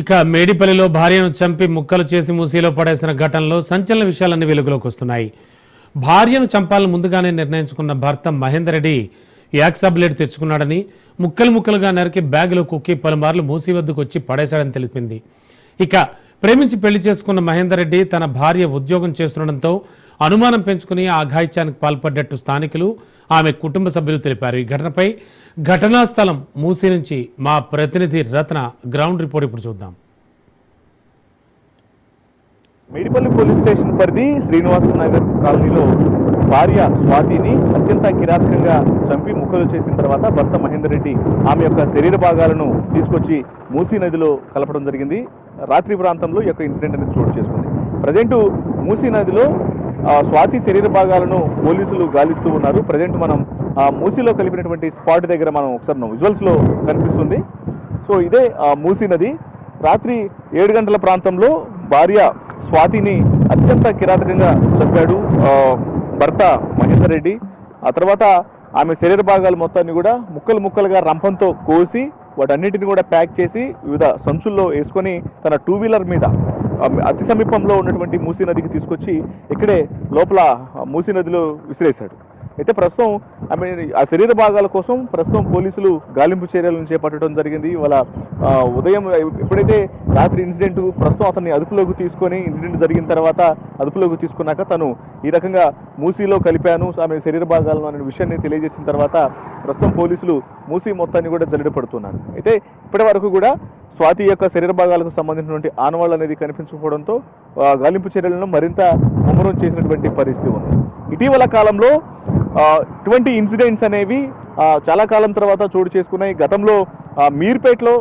ఇక మేడిపల్లిలో భార్యను చంపి ముక్కలు చేసి మూసీలో పడేసిన ఘటనలో సంచలన విషయాలన్నీ వెలుగులోకి వస్తున్నాయి. భార్యను చంపాలని ముందుగానే నిర్ణయించుకున్న భర్త మహేందర్ రెడ్డి యాక్సాబ్లేట్ తెచ్చుకున్నాడని ముక్కలు ముక్కలుగా నరికి బ్యాగులో కుక్కి పలుమార్లు మూసీ వద్దకు వచ్చి పడేశాడని తెలిపింది. ఇక ప్రేమించి పెళ్ళి చేసుకున్న మహేందర్ రెడ్డి తన భార్య ఉద్యోగం చేస్తుండటంతో అనుమానం పెంచుకుని ఆ పాల్పడ్డట్టు స్థానికులు ఆమె కుటుంబ సభ్యులు తెలిపారు. ఈ ఘటనపై ఘటనా స్థలం మూసీ నుంచి మా ప్రతినిధి రత్న గ్రౌండ్ రిపోర్ట్ ఇప్పుడు చూద్దాం. మేడిపల్లి పోలీస్ స్టేషన్ పరిధి శ్రీనివాస నగర్ కాలనీలో భార్య స్వాతిని అత్యంత కిరాతకంగా చంపి ముక్కలు చేసిన తర్వాత భర్త మహేందర్ రెడ్డి ఆమె యొక్క శరీర భాగాలను తీసుకొచ్చి మూసీ నదిలో కలపడం జరిగింది. రాత్రి ప్రాంతంలో ఈ యొక్క ఇన్సిడెంట్ అనేది చోటు చేసుకుంది. ప్రజెంట్ మూసీ నదిలో స్వాతి శరీర భాగాలను పోలీసులు గాలిస్తూ ఉన్నారు. ప్రజెంట్ మనం ఆ, మూసీలో కలిపినటువంటి స్పాట్ దగ్గర మనం ఒకసారి విజువల్స్లో కనిపిస్తుంది. సో ఇదే మూసీ నది. రాత్రి ఏడు గంటల ప్రాంతంలో భార్య స్వాతిని అత్యంత కిరాతకంగా చంపాడు భర్త మహేందర్ రెడ్డి. ఆ తర్వాత ఆమె శరీర భాగాలు మొత్తాన్ని కూడా ముక్కలు ముక్కలుగా రంపంతో కోసి వాటన్నిటిని కూడా ప్యాక్ చేసి వివిధ సంచుల్లో వేసుకొని తన టూ వీలర్ మీద అతి సమీపంలో ఉన్నటువంటి మూసీ నదికి తీసుకొచ్చి ఇక్కడే లోపల మూసీ నదిలో విసిరేశాడు. అయితే ప్రస్తుతం ఆమె ఆ శరీర భాగాల కోసం ప్రస్తుతం పోలీసులు గాలింపు చర్యలను చేపట్టడం జరిగింది. వాళ్ళ ఉదయం ఎప్పుడైతే రాత్రి ఇన్సిడెంట్ ప్రస్తుతం అతన్ని అదుపులోకి తీసుకొని ఇన్సిడెంట్ జరిగిన తర్వాత అదుపులోకి తీసుకున్నాక తను ఈ రకంగా మూసీలో కలిపాను. ఆమె శరీర భాగాలను అనే విషయాన్ని తెలియజేసిన తర్వాత ప్రస్తుతం పోలీసులు మూసీ మొత్తాన్ని కూడా జల్లెడ పడుతున్నారు. అయితే ఇప్పటి వరకు కూడా స్వాతి యొక్క శరీర భాగాలకు సంబంధించినటువంటి ఆనవాళ్ళు అనేది కనిపించకపోవడంతో గాలింపు చర్యలను మరింత ముమ్మరం చేసినటువంటి పరిస్థితి ఉంది. ఇటీవల కాలంలో ఇటువంటి ఇన్సిడెంట్స్ అనేవి చాలా కాలం తర్వాత చోటు చేసుకున్నాయి. గతంలో మీర్పేట్లో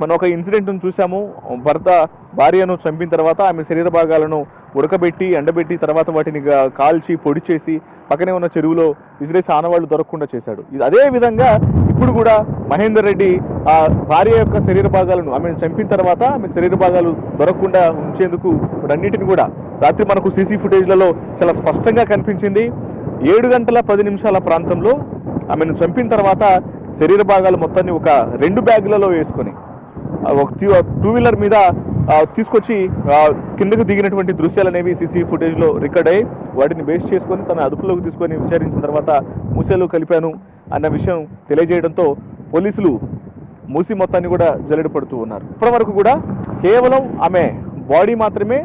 మనం ఒక ఇన్సిడెంట్ను చూసాము భర్త భార్యను చంపిన తర్వాత ఆమె శరీర భాగాలను ఉడకబెట్టి ఎండబెట్టి తర్వాత వాటిని కాల్చి పొడి చేసి పక్కనే ఉన్న చెరువులో విసిరేసి ఆనవాళ్ళు దొరకకుండా చేశాడు. ఇది అదే విధంగా ఇప్పుడు కూడా మహేందర్ రెడ్డి ఆ భార్య యొక్క శరీర భాగాలను ఆమెను చంపిన తర్వాత ఆమె శరీర భాగాలు దొరకకుండా ఉంచేందుకు అన్నిటిని కూడా రాత్రి మనకు సీసీ ఫుటేజ్లలో చాలా స్పష్టంగా కనిపించింది. ఏడు గంటల పది నిమిషాల ప్రాంతంలో ఆమెను చంపిన తర్వాత శరీర భాగాలు మొత్తాన్ని ఒక రెండు బ్యాగులలో వేసుకొని ఒక టూ- వీలర్ మీద తీసుకొచ్చి కిందకు దిగినటువంటి దృశ్యాలు అనేవి సీసీ ఫుటేజ్లో రికార్డ్ అయ్యి వాటిని బేస్ చేసుకొని తన అదుపులోకి తీసుకొని విచారించిన తర్వాత మూసేలో కలిపాను అన్న విషయం తెలియజేయడంతో పోలీసులు మూసి మొత్తాన్ని కూడా జల్లెడ పడుతూ ఉన్నారు. ఇప్పటి వరకు కూడా కేవలం ఆమె బాడీ మాత్రమే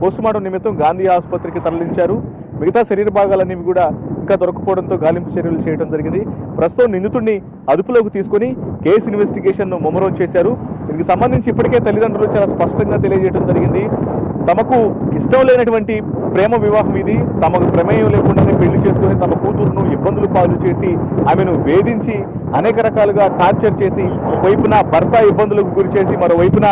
పోస్టుమార్టం నిమిత్తం గాంధీ ఆసుపత్రికి తరలించారు. మిగతా శరీర భాగాలనేవి కూడా ఇంకా దొరకపోవడంతో గాలింపు చర్యలు చేయడం జరిగింది. ప్రస్తుతం నిందితుడిని అదుపులోకి తీసుకొని కేసు ఇన్వెస్టిగేషన్ ముమ్మరం చేశారు. దీనికి సంబంధించి ఇప్పటికే తల్లిదండ్రులు చాలా స్పష్టంగా తెలియజేయడం జరిగింది. తమకు ఇష్టం లేనటువంటి ప్రేమ వివాహం ఇది. తమకు ప్రమేయం లేకుండానే పెళ్ళి చేసుకుని తమ కూతురును ఇబ్బందులు పాలు చేసి ఆమెను వేధించి అనేక రకాలుగా టార్చర్ చేసి ఒకవైపున భర్త ఇబ్బందులకు గురి చేసి మరోవైపున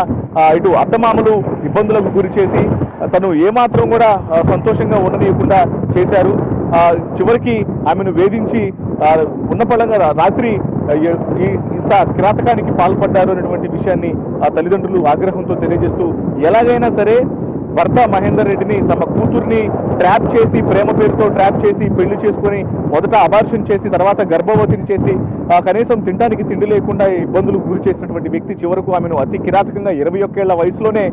ఇటు అత్తమామలు ఇబ్బందులకు గురి చేసి తను ఏమాత్రం కూడా సంతోషంగా ఉండనీయకుండా చేశారు. చివరికి ఆమెను వేధించి ఉన్నపళంగా రాత్రి ఈ- ఇంత కిరాతకానికి పాల్పడ్డారు అనేటువంటి విషయాన్ని ఆ తల్లిదండ్రులు ఆగ్రహంతో తెలియజేస్తూ ఎలాగైనా సరే భర్త మహేందర్ రెడ్డిని తమ కూతుర్ని ట్రాప్ చేసి ప్రేమ పేరుతో ట్రాప్ చేసి పెళ్ళి చేసుకొని మొదట అబార్షన్ చేసి తర్వాత గర్భవతిని చేసి కనీసం తినడానికి తిండి లేకుండా ఇబ్బందులు గురి చేసినటువంటి వ్యక్తి చివరకు ఆమెను అతి కిరాతకంగా ఇరవై ఒక్కేళ్ళ వయసులోనే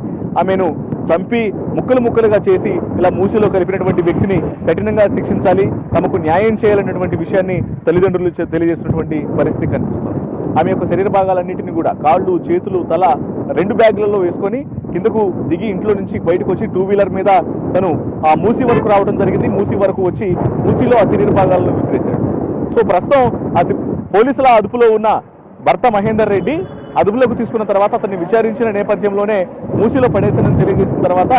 ఆమెను చంపి ముక్కలు ముక్కలుగా చేసి ఇలా మూసిలో కలిపినటువంటి వ్యక్తిని కఠినంగా శిక్షించాలి తమకు న్యాయం చేయాలన్నటువంటి విషయాన్ని తల్లిదండ్రులు తెలియజేసినటువంటి తెలియజేస్తున్నటువంటి పరిస్థితి కనిపిస్తుంది. ఆమె యొక్క శరీర భాగాలన్నింటినీ కూడా కాళ్ళు చేతులు తల రెండు బ్యాగులలో వేసుకొని కిందకు దిగి ఇంట్లో నుంచి బయటకు వచ్చి టూ వీలర్ మీద తను ఆ మూసి వరకు రావడం జరిగింది. మూసి వరకు వచ్చి మూసిలో ఆ శరీర భాగాలను విసిరేశాడు. సో ప్రస్తుతం అది పోలీసుల అదుపులో ఉన్న భర్త మహేందర్ రెడ్డి అదుపులోకి తీసుకున్న తర్వాత అతన్ని విచారించిన నేపథ్యంలోనే మూసిలో పడేశానని తెలియజేసిన తర్వాత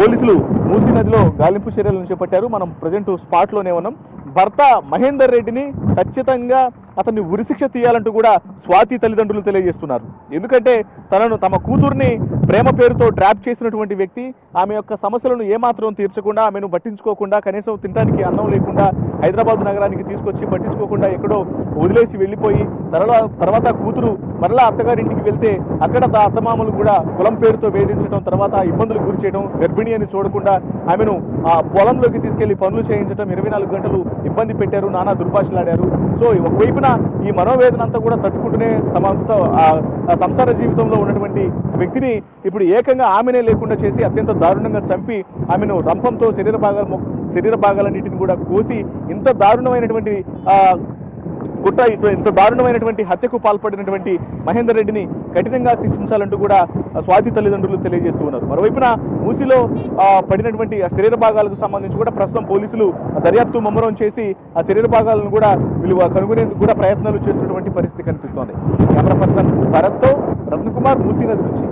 పోలీసులు మూసి నదిలో గాలింపు చర్యలను చేపట్టారు. మనం ప్రజెంట్ స్పాట్లోనే ఉన్నాం. భర్త మహేందర్ రెడ్డిని ఖచ్చితంగా అతన్ని ఉరిశిక్ష తీయాలంటూ కూడా స్వాతి తల్లిదండ్రులు తెలియజేస్తున్నారు. ఎందుకంటే తనను తమ కూతుర్ని ప్రేమ పేరుతో ట్రాప్ చేసినటువంటి వ్యక్తి ఆమె యొక్క సమస్యలను ఏమాత్రం తీర్చకుండా ఆమెను పట్టించుకోకుండా కనీసం తినడానికి అన్నం లేకుండా హైదరాబాద్ నగరానికి తీసుకొచ్చి పట్టించుకోకుండా ఎక్కడో వదిలేసి వెళ్ళిపోయి తర్వాత తర్వాత కూతురు మరలా అత్తగారింటికి వెళ్తే అక్కడ తా అత్తమామలు కూడా కులం పేరుతో వేధించడం తర్వాత ఇబ్బందులు గురి చేయడం గర్భిణి అని చూడకుండా ఆమెను ఆ పొలంలోకి తీసుకెళ్ళి పనులు చేయించడం ఇరవై నాలుగు గంటలు ఇబ్బంది పెట్టారు నానా దుర్భాషలాడారు. సో ఒకవైపున ఈ మనోవేదన అంతా కూడా తట్టుకుంటూనే తమ సంసార జీవితంలో ఉన్నటువంటి వ్యక్తిని ఇప్పుడు ఏకంగా ఆమెనే లేకుండా చేసి అత్యంత దారుణంగా చంపి ఆమెను రంపంతో శరీర భాగాల శరీర భాగాలన్నింటిని కూడా కోసి ఇంత దారుణమైనటువంటి గుట్ట కుట్ర ఇంత దారుణమైనటువంటి హత్యకు పాల్పడినటువంటి మహేందర్ రెడ్డిని కఠినంగా శిక్షించాలంటూ కూడా స్వాతి తల్లిదండ్రులు తెలియజేస్తూ ఉన్నారు. మరోవైపున మూసిలో పడినటువంటి ఆ శరీర భాగాలకు సంబంధించి కూడా ప్రస్తుతం పోలీసులు ఆ దర్యాప్తు ముమ్మరం చేసి ఆ శరీర భాగాలను కూడా వీళ్ళు కనుగొనేందుకు కూడా ప్రయత్నాలు చేస్తున్నటువంటి పరిస్థితి కనిపిస్తోంది. కెమెరా పర్సన్ భరత్తో రత్నకుమార్ మూసీ నది నుంచి.